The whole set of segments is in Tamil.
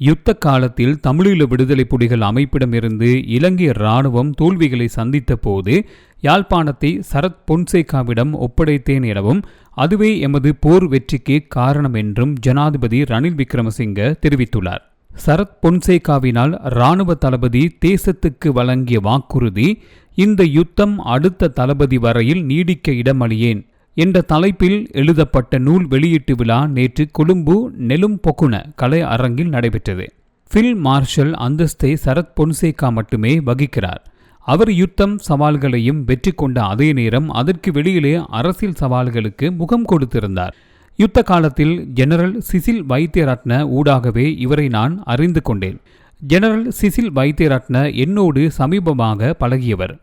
யுத்த காலத்தில் தமிழீழ விடுதலை புலிகள் அமைப்பிடமிருந்து இலங்கை இராணுவம் தோல்விகளை சந்தித்த போது யாழ்ப்பாணத்தை சரத் பொன்சேகாவிடம் ஒப்படைத்தேன் எனவும் அதுவே எமது போர் வெற்றிக்கு காரணம் என்றும் ஜனாதிபதி ரணில் விக்ரமசிங்க தெரிவித்துள்ளார். சரத் பொன்சேகாவினால் இராணுவ தளபதி தேசத்துக்கு வழங்கிய வாக்குறுதி இந்த யுத்தம் அடுத்த தளபதி வரையில் நீடிக்க இடமளியேன். என்ற தலைப்பில் எழுதப்பட்ட நூல் வெளியீட்டு விழா நேற்று கொழும்பு நெலும் பொக்குன கலை அரங்கில் நடைபெற்றது. ஃபில் மார்ஷல் அந்தஸ்தை சரத் பொன்சேகா மட்டுமே வகிக்கிறார். அவர் யுத்தம் சவால்களையும் வெற்றி கொண்ட அதே நேரம் அதற்கு வெளியிலே அரசியல் சவால்களுக்கு முகம் கொடுத்திருந்தார். யுத்த காலத்தில் ஜெனரல் சிசில் வைத்தியரட்ன ஊடாகவே இவரை நான் அறிந்து கொண்டேன். ஜெனரல் சிசில் வைத்தியரட்ன என்னோடு சமீபமாக பழகியவர்.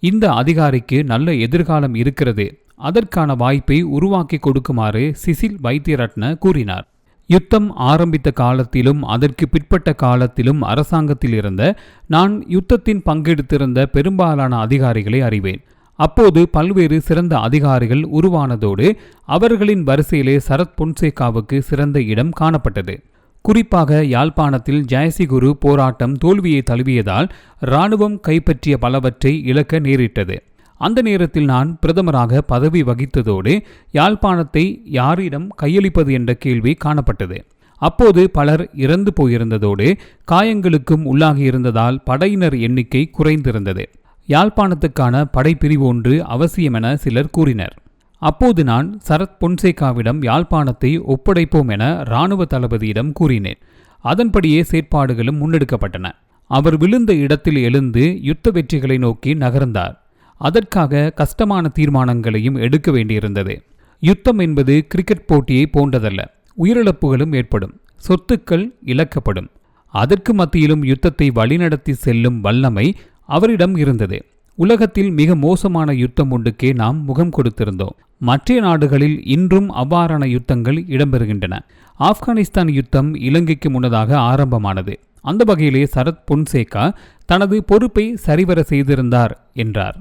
இந்த அதிகாரிக்கு நல்ல எதிர்காலம் இருக்கிறது. அதற்கான வாய்ப்பை உருவாக்கி கொடுக்குமாறு சிசில் வைத்தியரட்ன கூறினார். யுத்தம் ஆரம்பித்த காலத்திலும் அதற்கு பிற்பட்ட காலத்திலும் அரசாங்கத்தில் இருந்த நான் யுத்தத்தின் பங்கெடுத்திருந்த பெரும்பாலான அதிகாரிகளை அறிவேன். அப்போது பல்வேறு சிறந்த அதிகாரிகள் உருவானதோடு அவர்களின் வரிசையிலே சரத் பொன்சேகாவுக்கு சிறந்த இடம் காணப்பட்டது. குறிப்பாக யாழ்ப்பாணத்தில் ஜெயசிகுரு போராட்டம் தோல்வியை தழுவியதால் இராணுவம் கைப்பற்றிய பலவற்றை இழக்க நேரிட்டது. அந்த நேரத்தில் நான் பிரதமராக பதவி வகித்ததோடு யாழ்ப்பாணத்தை யாரிடம் கையளிப்பது என்ற கேள்வி காணப்பட்டது. அப்போது பலர் இறந்து போயிருந்ததோடு காயங்களுக்கும் உள்ளாகியிருந்ததால் படையினர் எண்ணிக்கை குறைந்திருந்தது. யாழ்ப்பாணத்துக்கான படைப்பிரிவு ஒன்று அவசியமென சிலர் கூறினர். அப்போது நான் சரத் பொன்சேகாவிடம் யாழ்ப்பாணத்தை ஒப்படைப்போம் என இராணுவ தளபதியிடம் கூறினேன். அதன்படியே செயற்பாடுகளும் முன்னெடுக்கப்பட்டன. அவர் விழுந்த இடத்தில் எழுந்து யுத்த வெற்றிகளை நோக்கி நகர்ந்தார். அதற்காக கஷ்டமான தீர்மானங்களையும் எடுக்க வேண்டியிருந்தது. யுத்தம் என்பது கிரிக்கெட் போட்டியை போன்றதல்ல உயிரிழப்புகளும் ஏற்படும் சொத்துக்கள் இழக்கப்படும். அதற்கு மத்தியிலும் யுத்தத்தை வழிநடத்தி செல்லும் வல்லமை அவரிடம் இருந்தது. உலகத்தில் மிக மோசமான யுத்தம் ஒன்றுக்கே நாம் முகம் கொடுத்திருந்தோம். மற்ற நாடுகளில் இன்றும் அவ்வாறான யுத்தங்கள் இடம்பெறுகின்றன. ஆப்கானிஸ்தான் யுத்தம் இலங்கைக்கு முன்னதாக ஆரம்பமானது. அந்த வகையிலே சரத் பொன்சேகா தனது பொறுப்பை சரிவர செய்திருந்தார் என்றார்.